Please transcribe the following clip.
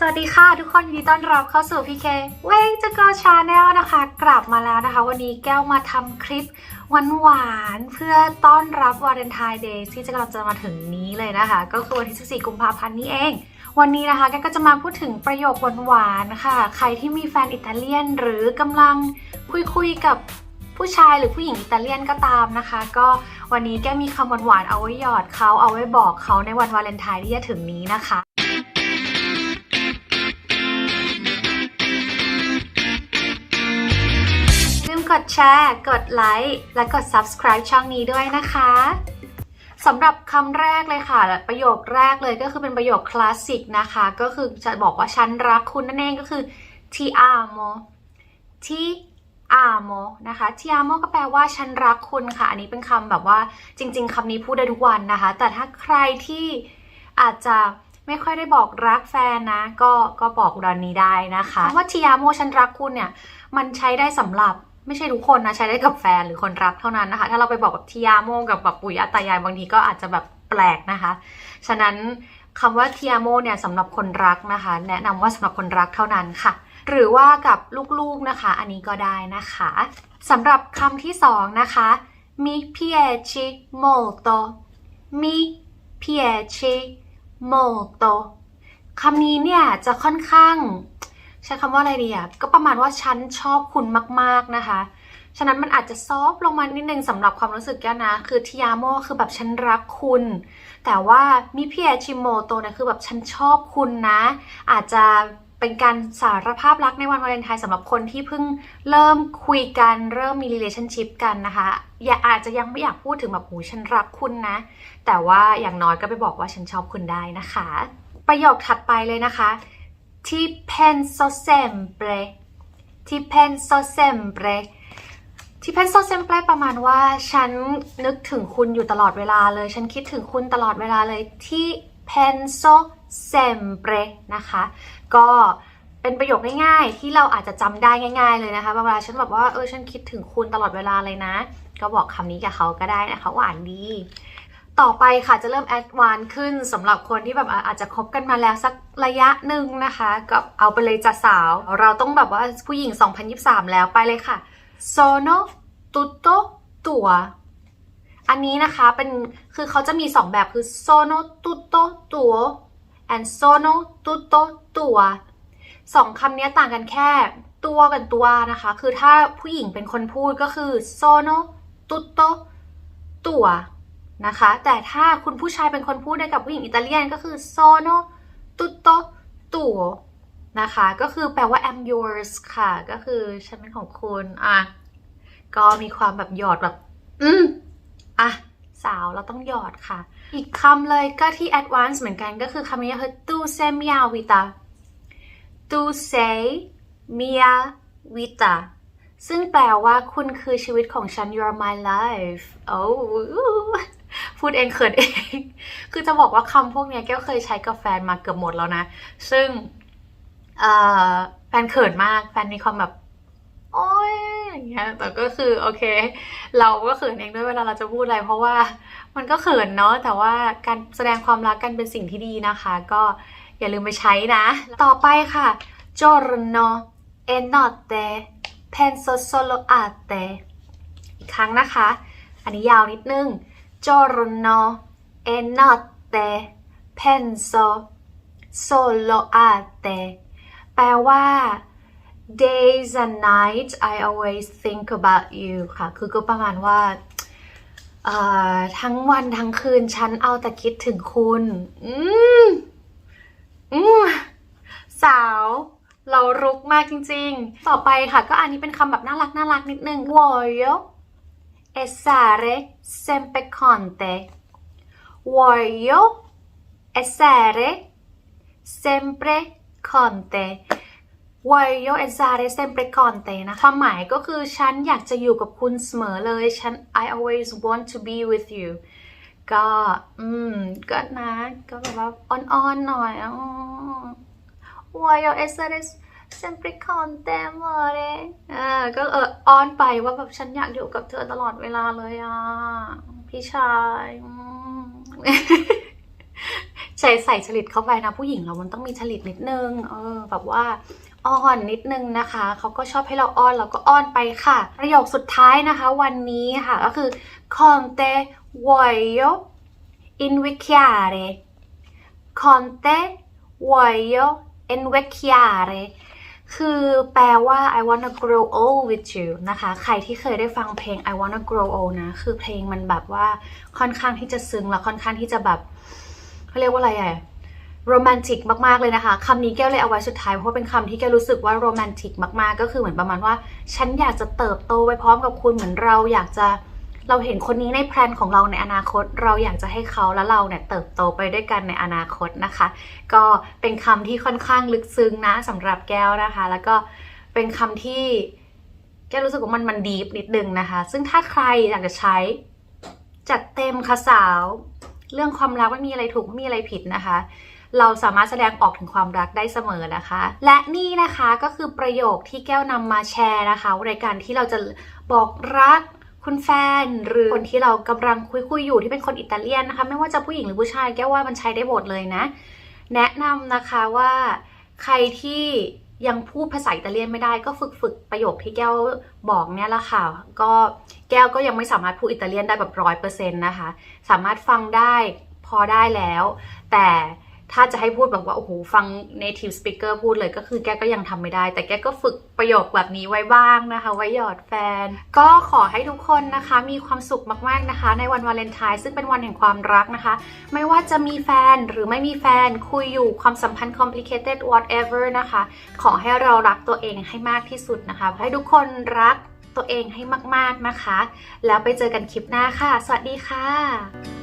สวัสดีค่ะทุกคนยินดีต้อนรับเข้าสู่ PK Way to Go Channel นะคะ กลับมาแล้วนะคะ วันนี้แก้วมาทำคลิปหวานๆเพื่อต้อนรับวาเลนไทน์เดย์ที่จะกำลังจะมาถึงนี้เลยนะคะ ก็คือวันที่ 14 กุมภาพันธ์นี้เอง วันนี้นะคะแก้วก็จะมาพูดถึงประโยคหวานๆค่ะ ใครที่มีแฟนอิตาเลียน หรือกำลังคุยๆกับผู้ชายหรือผู้หญิงอิตาเลียนก็ตามนะคะ ก็วันนี้แก้มีคำหวานๆเอาไว้หยอดเขาเอาไว้บอกเขาในวันวาเลนไทน์ที่จะถึงนี้นะคะ ดแชร์ กดไลค์ และกด subscribe ช่องนี้ด้วยนะคะสำหรับคำแรกเลยค่ะ ประโยคแรกเลยก็คือเป็นประโยคคลาสสิกนะคะ ก็คือจะบอกว่าฉันรักคุณนั่นเองก็คือ ti amo ti amo นะคะ ti amo ก็แปลว่าฉันรักคุณค่ะ อันนี้เป็นคำแบบว่าจริง ๆคำนี้พูดได้ทุกวันนะคะ แต่ถ้าใครที่อาจจะไม่ค่อยได้บอกรักแฟนนะ ก็ก็บอกดันนี้ได้นะคะคำว่า ti amo ฉันรักคุณเนี่ย มันใช้ได้สำหรับ ไม่ใช่ทุกคนนะใช้ได้กับแฟนหรือคนรักเท่านั้นนะคะ ถ้าเราไปบอกแบบทิยาโมกับแบบปุ๋ยอาตายายบางทีก็อาจจะแบบแปลกนะคะ ฉะนั้นคำว่าทิยาโมเนี่ยสำหรับคนรักนะคะ แนะนำว่าสำหรับคนรักเท่านั้นค่ะ หรือว่ากับลูกๆนะคะ อันนี้ก็ได้นะคะสำหรับคำที่สองนะคะ mi piace molto mi piace molto คำนี้เนี่ยจะค่อนข้าง ใช้คำว่าอะไรดีอะก็ประมาณว่าฉันชอบคุณมาก ๆนะคะ ฉะนั้นมันอาจจะซอฟลงมานิดนึงสำหรับความรู้สึกแก้วนะ คือทิยาโมคือแบบฉันรักคุณ แต่ว่ามิเพิเอชิโมโตเนี่ยคือแบบฉันชอบคุณนะ อาจจะเป็นการสารภาพรักในวันวาเลนไทน์สำหรับคนที่เพิ่งเริ่มคุยกันเริ่มมี relationship กันนะคะ อย่าอาจจะยังไม่อยากพูดถึงแบบหูฉันรักคุณนะ แต่ว่าอย่างน้อยก็ไปบอกว่าฉันชอบคุณได้นะคะ ประโยคถัดไปเลยนะคะ ti penso sempre ti penso sempre ti penso sempre ประมาณว่า ฉันนึกถึงคุณอยู่ตลอดเวลาเลย ฉันคิดถึงคุณตลอดเวลาเลย ti penso sempre นะคะ ก็เป็นประโยคง่ายๆ ที่เราอาจจะจำได้ง่าย ๆเลยนะคะเวลาฉันแบบว่าเออฉันคิดถึงคุณตลอดเวลาเลยนะ ก็บอกคำนี้กับเขาก็ได้นะคะหวานดี ต่อไปค่ะจะเริ่มแอดวานขึ้นสำหรับคนที่แบบอาจจะคบกันมาแล้วสักระยะหนึ่งนะคะ ก็เอาไปเลยจ้ะสาว เราต้องแบบว่าผู้หญิง 2023 แล้วไปเลยค่ะ sono tutto tua อันนี้นะคะเป็นคือเขาจะมี 2 แบบคือ sono tutto tuo and sono tutto tua สองคำนี้ต่างกันแค่ตัวกับตัวนะคะ คือถ้าผู้หญิงเป็นคนพูดก็คือ sono tutto tua น นะคะ แต่ถ้าคุณผู้ชายเป็นคนพูดได้กับผู้หญิงอิตาเลียนก็คือ sono tutto tuo นะคะ ก็คือแปลว่า I'm yours ค่ะ ก็คือฉันเป็นของคุณอะก็มีความแบบหยอดแบบ อืมอะสาวเราต้องหยอดค่ะ อีกคำเลยก็ที่ advance เหมือนกันก็คือคำนี้คือ tu sei mia vita tu sei mia vita ซึ่งแปลว่าคุณคือชีวิตของฉัน you're my life โอ้ พูดเองเขินเอง คือจะบอกว่าคำพวกนี้แก้วเคยใช้กับแฟนมาเกือบหมดแล้วนะ ซึ่งเอแฟนเขินมาก แฟนมีความแบบ โอ้ยอย่างเงี้ย แต่ก็คือโอเค เราก็เขินเองด้วยเวลาเราจะพูดอะไร เพราะว่ามันก็เขินเนาะ แต่ว่าการแสดงความรักกันเป็นสิ่งที่ดีนะคะ ก็อย่าลืมไปใช้นะ ต่อไปค่ะ giorno e notte penso solo a te อีกครั้งนะคะ อันนี้ยาวนิดนึง giorno e notte penso solo a te แปลว่า days and nights I always think about you ค่ะ คือก็ประมาณว่าทั้งวันทั้งคืนฉันเอาแต่คิดถึงคุณ อืมอืมสาว เรารุกมากจริง ๆ ต่อไปค่ะ ก็อันนี้เป็นคำแบบน่ารักน่ารักนิดนึง voglio essere sempre con te voglio essere sempre con te voglio essere sempre con te นะความหมายก็คือฉันอยากจะอยู่กับคุณเสมอเลยฉัน I always want to be with you ก็อืมก็นะก็แบบว่าอ่อนๆหน่อยอ๋อ voglio essere sempre con te amore อ่า ก็เอออ้อนไปว่าแบบฉันอยากอยู่กับเธอตลอดเวลาเลยอะ พี่ชายใส่ใส่ฉลิดเข้าไปนะผู้หญิงเรา มันต้องมีฉลิดนิดนึง เออ แบบว่าอ้อนนิดนึงนะคะ เขาก็ชอบให้เราอ้อนเราก็อ้อนไปค่ะ ประโยคสุดท้ายนะคะ วันนี้ค่ะก็คือ conte voglio invecchiare conte voglio invecchiare คือแปลว่า I wanna grow old with you นะคะ ใครที่เคยได้ฟังเพลง I wanna grow old นะ คือเพลงมันแบบว่าค่อนข้างที่จะซึ้งและค่อนข้างที่จะแบบเขาเรียกว่าอะไรอะโรแมนติกมากๆเลยนะคะคำนี้แก้วเลยเอาไว้สุดท้าย เพราะเป็นคำที่แก้วรู้สึกว่าโรแมนติกมากๆ ก็คือเหมือนประมาณว่า ฉันอยากจะเติบโตไปพร้อมกับคุณเหมือนเราอยากจะเเราเห็นคนนี้ในแพลนของเราในอนาคต เราอยากจะให้เขาและเราเนี่ยเติบโตไปด้วยกันในอนาคตนะคะ ก็เป็นคำที่ค่อนข้างลึกซึ้งนะสำหรับแก้วนะคะ แล้วก็เป็นคำที่แก้วรู้สึกว่ามันมันดีฟนิดนึงนะคะ ซึ่งถ้าใครอยากจะใช้จัดเต็มค่ะสาว เรื่องความรักไม่มีอะไรถูกไม่มีอะไรผิดนะคะ เราสามารถแสดงออกถึงความรักได้เสมอนะคะ และนี่นะคะก็คือประโยคที่แก้วนำมาแชร์นะคะในการที่เราจะบอกรัก คุณแฟนหรือคนที่เรากำลังคุยคุยๆอยู่ที่เป็นคนอิตาเลียนนะคะ ไม่ว่าจะผู้หญิงหรือผู้ชายแก้วว่ามันใช้ได้หมดเลยนะ แนะนำนะคะว่าใครที่ยังพูดภาษาอิตาเลียนไม่ได้ก็ฝึกฝึกประโยคที่แก้วบอกเนี่ยแหละค่ะ ก็แก้วก็ยังไม่สามารถพูดอิตาเลียนได้แบบร้อยเปอร์เซ็นต์นะคะ สามารถฟังได้พอได้แล้ว แต่ ถ้าจะให้พูดแบบว่า โอ้โห ฟัง native speaker พูดเลยก็คือแกก็ยังทำไม่ได้ แต่แกก็ฝึกประโยคแบบนี้ไว้บ้างนะคะ ไว้หยอดแฟน ก็ขอให้ทุกคนนะคะ มีความสุขมากๆนะคะ ในวันวาเลนไทน์ซึ่งเป็นวันแห่งความรักนะคะ ไม่ว่าจะมีแฟนหรือไม่มีแฟนคุยอยู่ความสัมพันธ์ complicated whatever นะคะ ขอให้เรารักตัวเองให้มากที่สุดนะคะ ให้ทุกคนรักตัวเองให้มาก ๆ นะคะ แล้วไปเจอกันคลิปหน้าค่ะ สวัสดีค่ะ